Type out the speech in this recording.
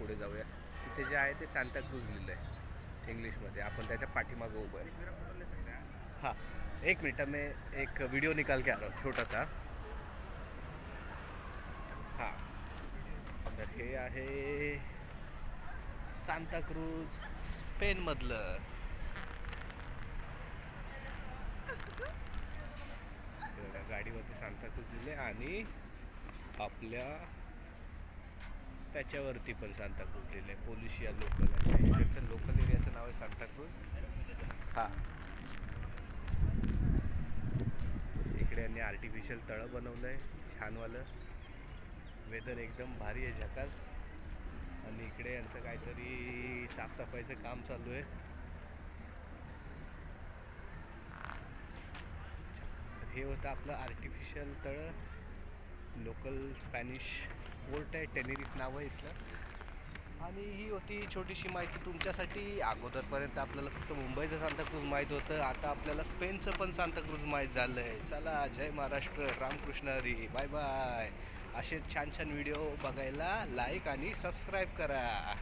पुढे जाऊया. तिथे जे आहे ते सांताक्रूज लिहिलं आहे इंग्लिशमध्ये आपण त्याच्या पाठीमागं उभं आहे. हां. एक मिनट मी एक व्हिडिओ निकाल के आ रहा छोटासा. हां. तर हे आहे सांताक्रूज स्पेनमधलं गाडीवरती सांताक्रूज दिले आणि आपल्या त्याच्यावरती पण सांताक्रूज लिहिलं आहे पोलिशिया लोकल आहे. इकडचं लोकल एरियाचं नाव आहे सांताक्रूज हां. इकडे यांनी आर्टिफिशियल तळं बनवलं आहे छानवालं. वेदर एकदम भारी आहे झकास. आणि इकडे यांचं काहीतरी साफसफाईचं काम चालू आहे. हे होतं आपलं आर्टिफिशियल तळं. लोकल स्पॅनिश पोर्ट आहे टेनेरिफ नाव आहे इथलं. आणि ही होती छोटीशी माहिती तुमच्यासाठी. अगोदरपर्यंत आपल्याला फक्त मुंबईचं सांताक्रूज माहीत होतं. आता आपल्याला स्पेनचं पण सांताक्रूज माहीत झालं आहे चला जय महाराष्ट्र रामकृष्ण हरी. Bye bye. असे छान छान व्हिडिओ बघायला लाईक आणि सबस्क्राईब करा.